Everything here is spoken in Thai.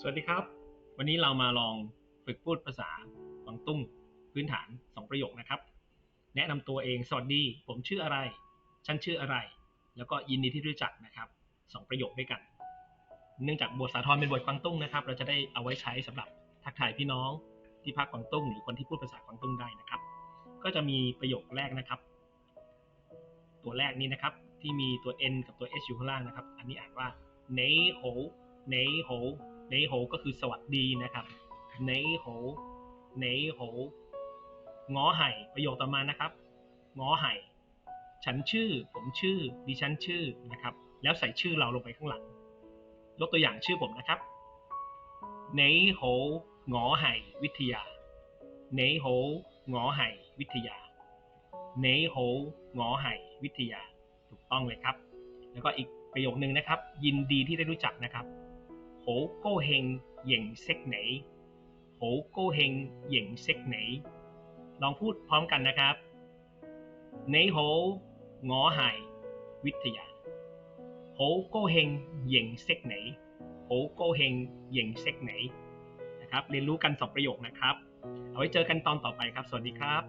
สวัสดีครับ วันนี้เรามาลองฝึกพูดภาษาบางตุ้งพื้นฐาน 2 ประโยคนะครับ แนะนำตัวเอง สวัสดี ผมชื่ออะไร ฉันชื่ออะไร แล้วก็ยินดีที่รู้จักนะครับสองประโยคด้วยกัน เนื่องจากบทสาธรเป็นบทกวางตุ้งนะครับ เราจะได้เอาไว้ใช้สำหรับทักทายพี่น้องที่ภาคกวางตุ้งหรือคนที่พูดภาษากวางตุ้งได้นะครับ ก็จะมีประโยคแรกนะครับ ตัวแรกนี้นะครับที่มีตัว n กับตัว s อยู่ข้างล่างนะครับ อันนี้อ่านว่าเนโหเนโห เนโหก็คือสวัสดีนะครับเนโหเนโหง้อไห่ประโยคต่อมานะครับง้อไห่ฉันชื่อ ผมชื่อ ดิฉันชื่อนะครับ แล้วใส่ชื่อเราลงไปข้างหลัง ยกตัวอย่างชื่อผมนะครับเนโหงอไห่วิทยาเนโหงอไห่วิทยาเนโหงอไห่วิทยา ถูกต้องเลยครับ แล้วก็อีกประโยคนึงนะครับ ยินดีที่ได้รู้จักนะครับ 好高兴认识你，好高兴认识你。ลองพูดพร้อมกันนะครับ你好，我系 Victor，好高兴认识你，好高兴认识你。นะครับ เรียนรู้กันสองประโยคนะครับ เอาไว้เจอกันตอนต่อไปครับ สวัสดีครับ